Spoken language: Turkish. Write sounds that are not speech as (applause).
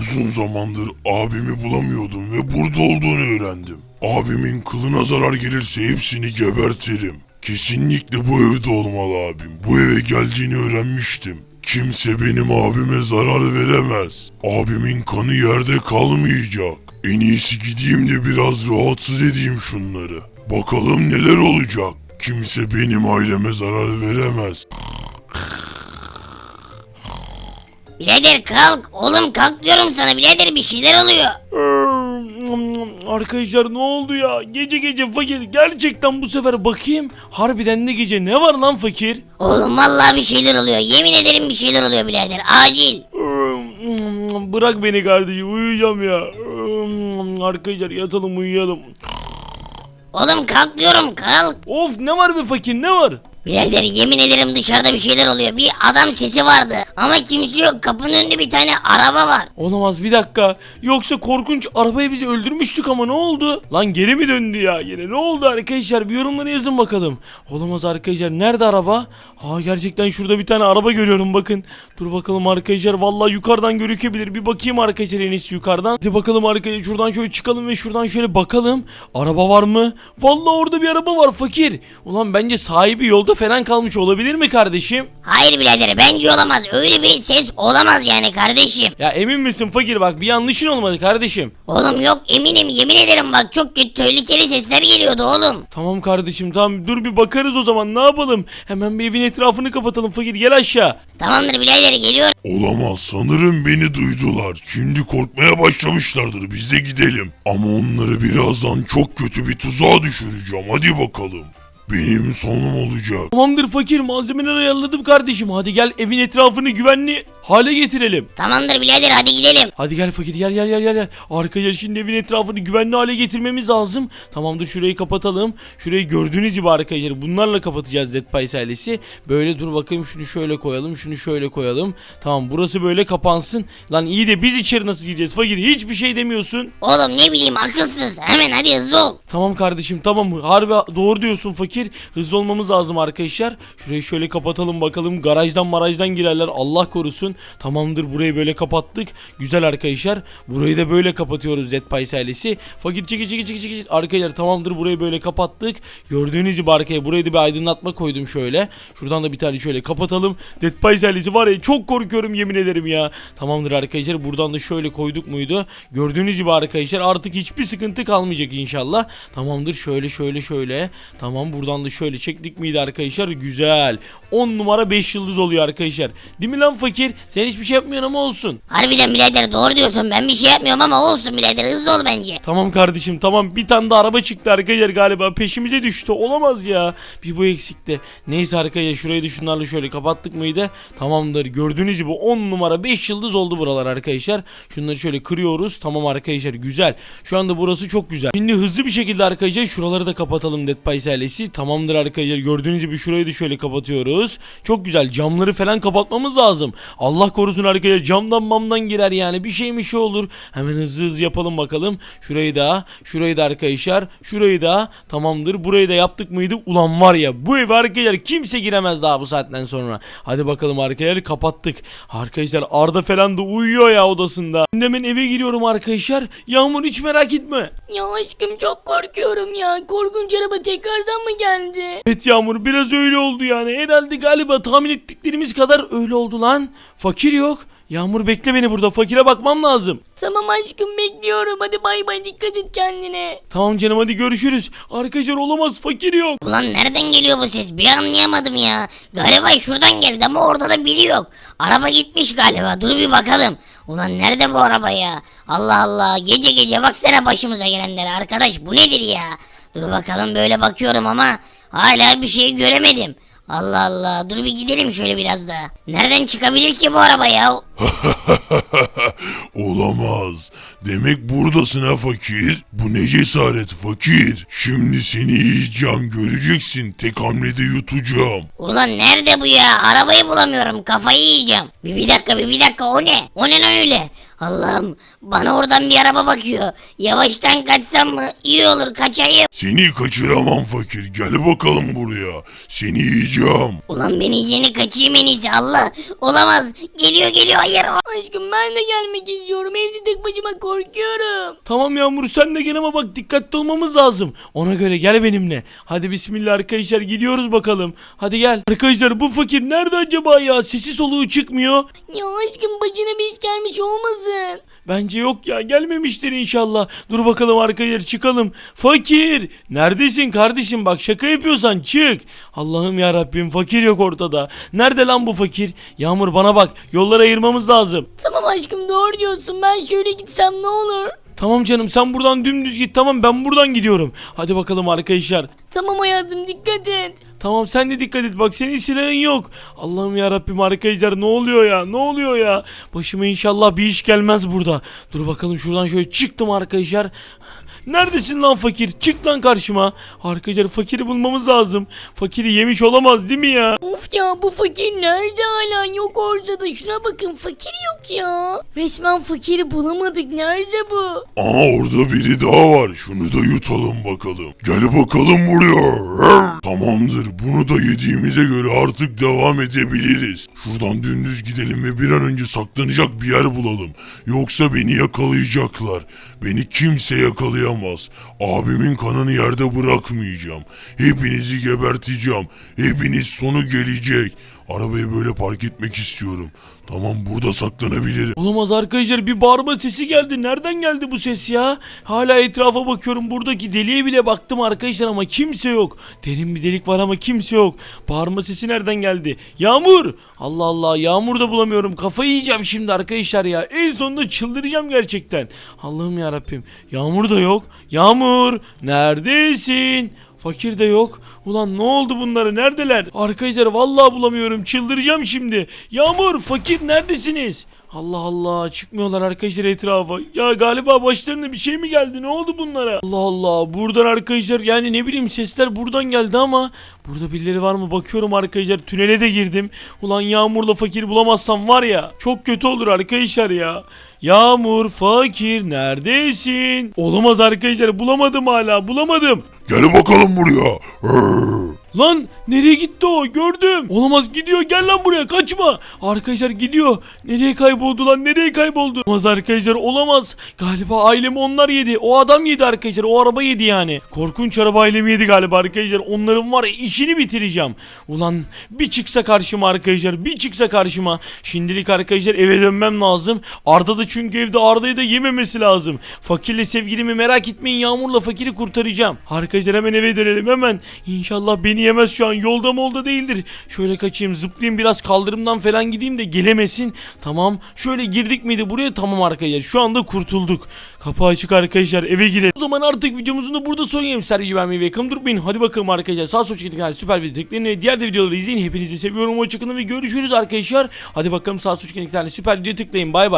Uzun zamandır abimi bulamıyordum ve burada olduğunu öğrendim. Abimin kılına zarar gelirse hepsini gebertirim. Kesinlikle bu evde olmalı abim. Bu eve geldiğini öğrenmiştim. Kimse benim abime zarar veremez. Abimin kanı yerde kalmayacak. En iyisi gideyim de biraz rahatsız edeyim şunları. Bakalım neler olacak. Kimse benim aileme zarar veremez. Birader kalk. Oğlum kalk diyorum sana birader bir şeyler oluyor. Arkadaşlar ne oldu ya? Gece gece fakir gerçekten bu sefer bakayım. Harbiden de gece ne var lan fakir? Oğlum vallahi bir şeyler oluyor. Yemin ederim bir şeyler oluyor birader. Acil. Bırak beni kardeşim uyuyacağım ya. Arkadaşlar yatalım uyuyalım. Oğlum kalk diyorum kalk. Of ne var be fakir ne var? Birader yemin ederim dışarıda bir şeyler oluyor. Bir adam sesi vardı. Ama kimse yok. Kapının önünde bir tane araba var. Olamaz bir dakika. Yoksa korkunç arabayı bizi öldürmüştük ama ne oldu? Lan geri mi döndü ya? Yine ne oldu arkadaşlar? Bir yorumlara yazın bakalım. Olamaz arkadaşlar. Nerede araba? Ha gerçekten şurada bir tane araba görüyorum bakın. Dur bakalım arkadaşlar. Vallahi yukarıdan görükebilir. Bir bakayım arkadaşlar en iyisi yukarıdan. Hadi bakalım arkadaşlar. Şuradan şöyle çıkalım ve şuradan şöyle bakalım. Araba var mı? Vallahi orada bir araba var fakir. Ulan bence sahibi yolda falan kalmış olabilir mi kardeşim? Hayır birader bence olamaz. Öyle bir ses olamaz yani kardeşim. Ya emin misin fakir bak bir yanlışın olmadı kardeşim. Oğlum yok eminim yemin ederim bak çok kötü tehlikeli sesler geliyordu oğlum. Tamam kardeşim tamam dur bir bakarız o zaman ne yapalım? Hemen bir evin etrafını kapatalım fakir gel aşağı. Tamamdır birader geliyor. Olamaz sanırım beni duydular. Şimdi korkmaya başlamışlardır biz de gidelim. Ama onları birazdan çok kötü bir tuzağa düşüreceğim hadi bakalım. Benim sonum olacak. Tamamdır fakir malzemeleri ayarladım kardeşim hadi gel evin etrafını güvenli hale getirelim. Tamamdır birader hadi gidelim. Hadi gel fakir gel gel gel gel. gel. Arkadaşlar şimdi evin etrafını güvenli hale getirmemiz lazım. Tamamdır şurayı kapatalım. Şurayı gördüğünüz gibi arkadaşlar bunlarla kapatacağız Dead Pies ailesi. Böyle dur bakayım şunu şöyle koyalım şunu şöyle koyalım. Tamam burası böyle kapansın. Lan iyi de biz içeri nasıl gireceğiz fakir hiçbir şey demiyorsun. Oğlum ne bileyim akılsız. Hemen hadi hızlı ol. Tamam kardeşim tamam harbi doğru diyorsun fakir. Hızlı olmamız lazım arkadaşlar. Şurayı şöyle kapatalım bakalım. Garajdan marajdan girerler Allah korusun. Tamamdır burayı böyle kapattık. Güzel arkadaşlar. Burayı da böyle kapatıyoruz Pies ailesi. Fakir çeki çeki çeki çeki. Arkadaşlar tamamdır burayı böyle kapattık. Gördüğünüz gibi arkaya burayı da bir aydınlatma koydum şöyle. Şuradan da bir tane şöyle kapatalım. Pies ailesi var ya çok korkuyorum yemin ederim ya. Tamamdır arkadaşlar buradan da şöyle koyduk muydu? Gördüğünüz gibi arkadaşlar artık hiçbir sıkıntı kalmayacak inşallah. Tamamdır şöyle şöyle şöyle. Tamam buradan da şöyle çektik miydi arkadaşlar? Güzel. 10 numara 5 yıldız oluyor arkadaşlar. Değil mi lan fakir? Sen hiçbir şey yapmıyorsun ama olsun. Harbiden birader doğru diyorsun. Ben bir şey yapmıyorum ama olsun birader hızlı ol bence. Tamam kardeşim tamam bir tane de araba çıktı arkadaşlar galiba peşimize düştü olamaz ya bir bu eksikti neyse arkadaşlar şurayı da şunlarla şöyle kapattık mıydı tamamdır gördüğünüz gibi 10 numara 5 yıldız oldu buralar arkadaşlar şunları şöyle kırıyoruz tamam arkadaşlar güzel şu anda burası çok güzel şimdi hızlı bir şekilde arkadaşlar şuraları da kapatalım Dead Pies ailesi tamamdır arkadaşlar. Gördüğünüz gibi şurayı da şöyle kapatıyoruz. Çok güzel. Camları falan kapatmamız lazım. Allah korusun arkadaşlar. Camdan mamdan girer yani. Bir şey mi şey olur. Hemen hızlı hızlı yapalım bakalım. Şurayı da şurayı da arkadaşlar. Şurayı da tamamdır. Burayı da yaptık mıydı? Ulan var ya bu ev arkadaşlar kimse giremez daha bu saatten sonra. Hadi bakalım arkadaşlar. Kapattık. Arkadaşlar Arda falan da uyuyor ya odasında. Hemen eve giriyorum arkadaşlar. Yağmur hiç merak etme. Ya aşkım çok korkuyorum ya. Korkunç araba tekrardan mı geldi? Evet Yağmur biraz öyle oldu yani herhalde galiba tahmin ettiklerimiz kadar öyle oldu lan fakir yok Yağmur bekle beni burada fakire bakmam lazım Tamam aşkım bekliyorum. Hadi bay bay dikkat et kendine. Tamam canım hadi görüşürüz. Arkadaşlar olamaz fakir yok. Ulan nereden geliyor bu ses? Bir anlayamadım ya. Galiba şuradan geldi ama orada da biri yok. Araba gitmiş galiba. Dur bir bakalım. Ulan nerede bu araba ya? Allah Allah. Gece gece baksana başımıza gelenlere. Arkadaş bu nedir ya? Dur bakalım böyle bakıyorum ama hala bir şey göremedim. Allah Allah. Dur bir gidelim şöyle biraz daha. Nereden çıkabilir ki bu araba ya? (laughs) Olamaz. Demek buradasın ha fakir. Bu ne cesaret fakir. Şimdi seni yiyeceğim göreceksin. Tek hamlede yutacağım. Ulan nerede bu ya? Arabayı bulamıyorum. Kafayı yiyeceğim. Bir, bir dakika bir, bir dakika o ne? O ne lan öyle? Allah'ım bana oradan bir araba bakıyor. Yavaştan kaçsam mı? İyi olur kaçayım. Seni kaçıramam fakir. Gel bakalım buraya. Seni yiyeceğim. Ulan ben iyicene kaçayım en iyisi Allah. Olamaz. Geliyor geliyor hayır. Aşkım ben de gelmek istiyorum. Evde tek başıma korkuyorum. Tamam Yağmur sen de gel ama bak dikkatli olmamız lazım. Ona göre gel benimle. Hadi bismillah arkadaşlar gidiyoruz bakalım. Hadi gel. Arkadaşlar bu fakir nerede acaba ya? Sesi soluğu çıkmıyor. Ya aşkım başına bir iş gelmiş olmasın. Bence yok ya gelmemiştir inşallah. Dur bakalım arkadaşlar çıkalım. Fakir neredesin kardeşim bak şaka yapıyorsan çık. Allah'ım ya Rabbim fakir yok ortada. Nerede lan bu fakir? Yağmur bana bak yolları ayırmamız lazım. Tamam aşkım doğru diyorsun. Ben şöyle gitsem ne olur? Tamam canım sen buradan dümdüz git tamam ben buradan gidiyorum. Hadi bakalım arkadaşlar. Tamam hayatım dikkat et. Tamam sen de dikkat et bak senin silahın yok. Allah'ım ya Rabbim arkadaşlar ne oluyor ya ne oluyor ya. Başıma inşallah bir iş gelmez burada. Dur bakalım şuradan şöyle çıktım arkadaşlar. Neredesin lan fakir? Çık lan karşıma. Arkadaşlar fakiri bulmamız lazım. Fakiri yemiş olamaz değil mi ya? Of ya bu fakir nerede hala yok ortada şuna bakın fakir yok ya. Resmen fakiri bulamadık nerede bu? Aa orada biri daha var. Şunu da yutalım bakalım. Gel bakalım buraya. Tamamdır. Bunu da yediğimize göre artık devam edebiliriz. Şuradan dümdüz gidelim ve bir an önce saklanacak bir yer bulalım. Yoksa beni yakalayacaklar. Beni kimse yakalayamaz. Abimin kanını yerde bırakmayacağım. Hepinizi geberteceğim. Hepiniz sonu gelecek. Arabayı böyle park etmek istiyorum. Tamam burada saklanabilirim. Olamaz arkadaşlar bir bağırma sesi geldi. Nereden geldi bu ses ya? Hala etrafa bakıyorum. Buradaki deliğe bile baktım arkadaşlar ama kimse yok. Derin bir delik var ama kimse yok. Bağırma sesi nereden geldi? Yağmur! Allah Allah yağmur da bulamıyorum. Kafayı yiyeceğim şimdi arkadaşlar ya. En sonunda çıldıracağım gerçekten. Allah'ım ya Rabbim. Yağmur da yok. Yağmur! Neredesin? Fakir de yok. Ulan ne oldu bunları? Neredeler? Arkadaşlar vallahi bulamıyorum. Çıldıracağım şimdi. Yağmur, fakir neredesiniz? Allah Allah çıkmıyorlar arkadaşlar etrafa. Ya galiba başlarına bir şey mi geldi? Ne oldu bunlara? Allah Allah. Buradan arkadaşlar yani ne bileyim sesler buradan geldi ama burada birileri var mı? Bakıyorum arkadaşlar tünele de girdim. Ulan Yağmur'la fakir bulamazsam var ya çok kötü olur arkadaşlar ya. Yağmur, fakir neredesin? Olamaz arkadaşlar bulamadım hala bulamadım. Gel bakalım buraya. Rrr. Lan nereye gitti o gördüm. Olamaz gidiyor gel lan buraya kaçma. Arkadaşlar gidiyor. Nereye kayboldu lan nereye kayboldu. Olamaz arkadaşlar olamaz. Galiba ailemi onlar yedi. O adam yedi arkadaşlar o araba yedi yani. Korkunç araba ailemi yedi galiba arkadaşlar. Onların var ya işini bitireceğim. Ulan bir çıksa karşıma arkadaşlar bir çıksa karşıma. Şimdilik arkadaşlar eve dönmem lazım. Arda da çünkü evde Arda'yı da yememesi lazım. Fakirle sevgilimi merak etmeyin Yağmur'la fakiri kurtaracağım. Arkadaşlar hemen eve dönelim hemen. İnşallah beni yemez şu an yolda molda değildir. Şöyle kaçayım zıplayayım biraz kaldırımdan falan gideyim de gelemesin. Tamam şöyle girdik miydi buraya tamam arkadaşlar şu anda kurtulduk. Kapı açık arkadaşlar eve girelim. O zaman artık videomuzun da burada son yerim. Sergi vermeyi ve yakın durmayın. Hadi bakalım arkadaşlar sağ sol çekin süper video tıklayın diğer de videoları izleyin. Hepinizi seviyorum hoşçakalın ve görüşürüz arkadaşlar. Hadi bakalım sağ sol çekin süper video tıklayın bay bay.